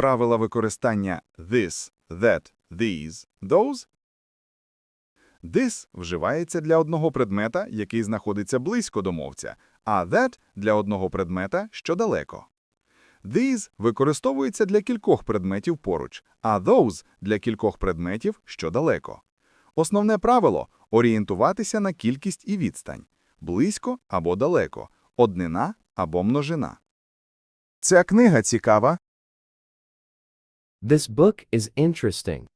правила використання this, that, these, those. This вживається для одного предмета, який знаходиться близько до мовця, а that – для одного предмета, що далеко. These використовується для кількох предметів поруч, а those – для кількох предметів, що далеко. Основне правило – орієнтуватися на кількість і відстань – близько або далеко, однина або множина. Ця книга цікава. This book is interesting.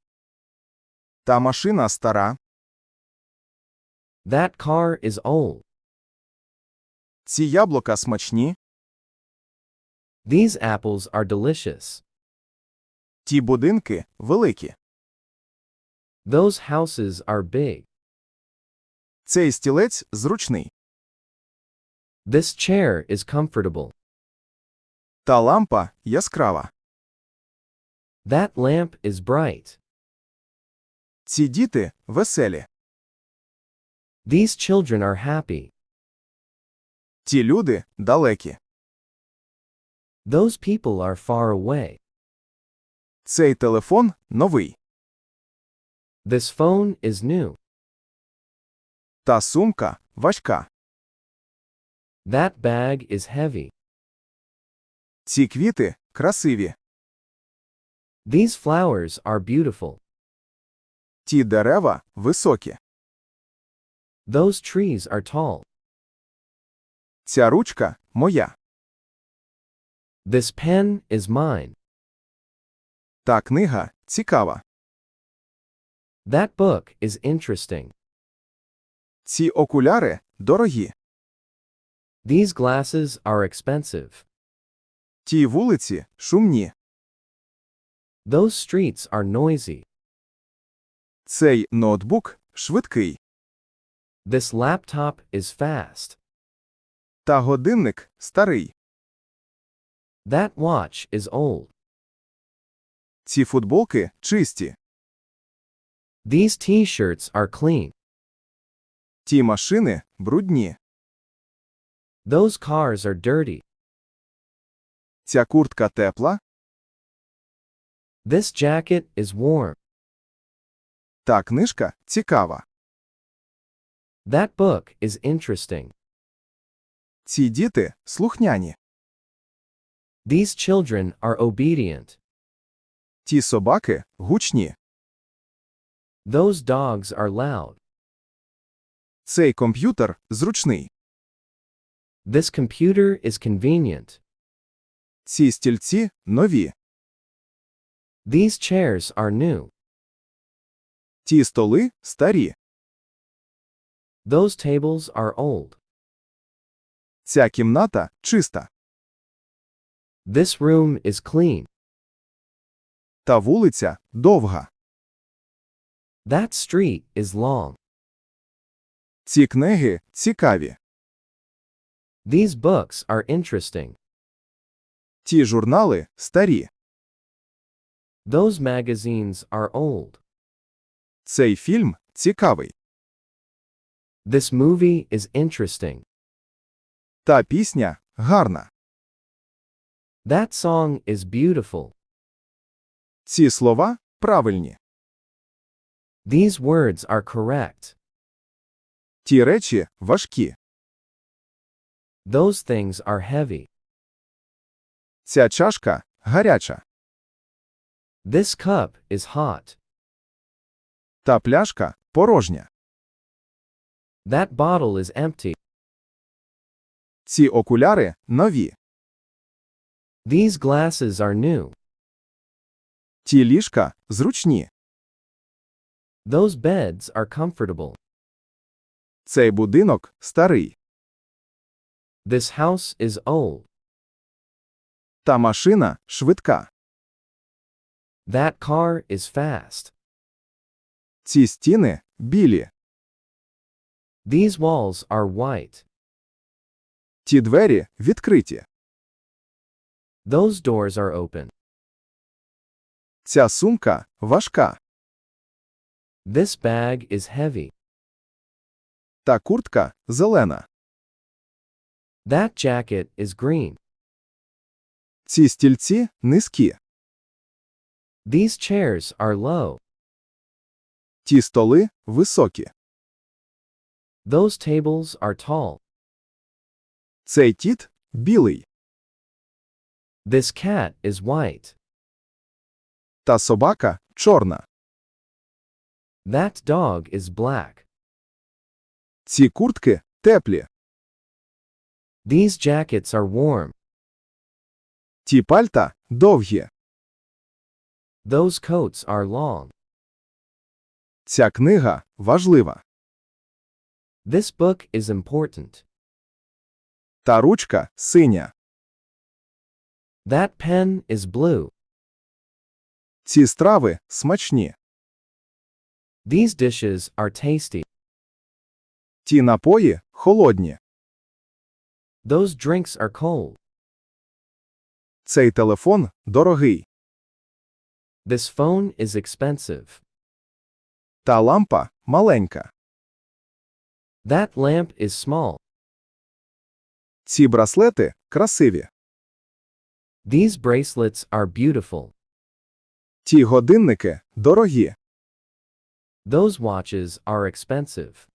Та машина стара. That car is old. Ці яблука смачні. These apples are delicious. Ті будинки великі. Those houses are big. Цей стілець зручний. This chair is comfortable. Та лампа яскрава. That lamp is bright. Ці діти веселі. These children are happy. Ті люди далекі. Those people are far away. Цей телефон новий. This phone is new. Та сумка важка. That bag is heavy. Ці квіти красиві. These flowers are beautiful. Ті дерева високі. Those trees are tall. Ця ручка моя. This pen is mine. Та книга цікава. That book is interesting. Ці окуляри дорогі. These glasses are expensive. Ті вулиці шумні. Those streets are noisy. Цей ноутбук швидкий. This laptop is fast. Та годинник старий. That watch is old. Ці футболки чисті. These t shirts are clean. Ті машини брудні. Those cars are dirty. Ця куртка тепла. This jacket is warm. Та книжка цікава. That book is interesting. Ці діти слухняні. These children are obedient. Ті собаки гучні. Those dogs are loud. Цей комп'ютер зручний. This computer is convenient. Ці стільці нові. These chairs are new. Ті столи старі. Those tables are old. Ця кімната чиста. This room is clean. Та вулиця довга. That street is long. Ці книги цікаві. These books are interesting. Ті журнали старі. Those magazines are old. Цей фільм цікавий. This movie is interesting. Та пісня гарна. That song is beautiful. Ці слова правильні. These words are correct. Ті речі важкі. Those things are heavy. Ця чашка гаряча. This cup is hot. Та пляшка порожня. That bottle is empty. Ці окуляри нові. These glasses are new. Ті ліжка зручні. Those beds are comfortable. Цей будинок старий. This house is old. Та машина швидка. That car is fast. Ці стіни білі. These walls are white. Ті двері відкриті. Those doors are open. Ця сумка важка. This bag is heavy. Та куртка зелена. That jacket is green. Ці стільці низькі. These chairs are low. Ті столи високі. Those tables are tall. Цей кіт білий. This cat is white. Та собака чорна. That dog is black. Ці куртки теплі. These jackets are warm. Ті пальта довгі. Those coats are long. Ця книга важлива. This book is important. Та ручка синя. That pen is blue. Ці страви смачні. These dishes are tasty. Ті напої холодні. Those drinks are cold. Цей телефон дорогий. This phone is expensive. Та лампа маленька. That lamp is small. Ці браслети красиві. These bracelets are beautiful. Ті годинники дорогі. Those watches are expensive.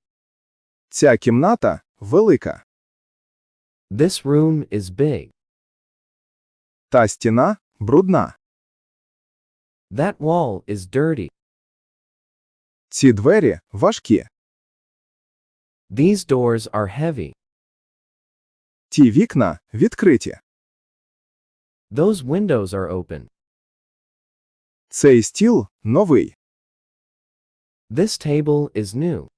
Ця кімната велика. This room is big. Та стіна брудна. That wall is dirty. Ці двері важкі. These doors are heavy. Ті вікна відкриті. Those windows are open. Цей стіл новий. This table is new.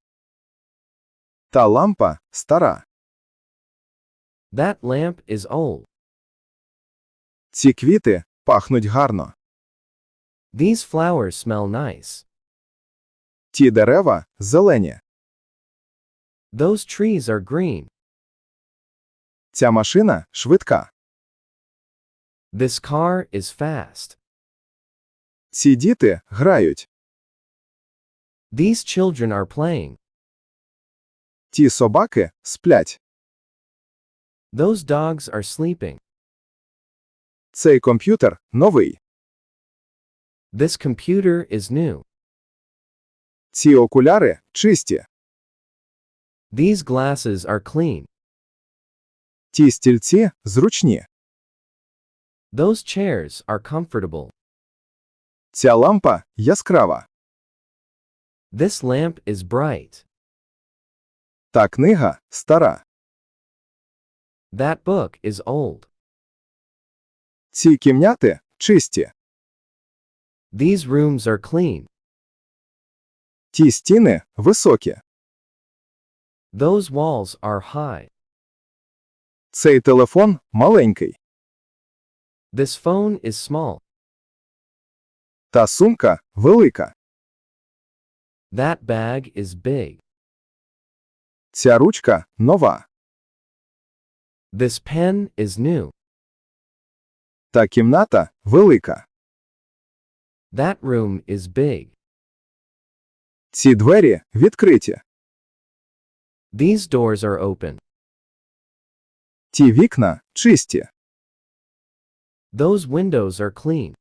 Та лампа стара. That lamp is old. Ці квіти пахнуть гарно. These flowers smell nice. Ті дерева зелені. Those trees are green. Ця машина швидка. This car is fast. Ці діти грають. These children are playing. Ті собаки сплять. Those dogs are sleeping. Цей комп'ютер новий. This computer is new. Ці окуляри чисті. These glasses are clean. Ті стільці зручні. Those chairs are comfortable. Ця лампа яскрава. This lamp is bright. Та книга стара. That book is old. Ці кімняти чисті. These rooms are clean. Ті стіни високі. Those walls are high. Цей телефон маленький. This phone is small. Та сумка велика. That bag is big. Ця ручка нова. This pen is new. Та кімната велика. That room is big. Ці двері відкриті. These doors are open. Ті вікна чисті. Those windows are clean.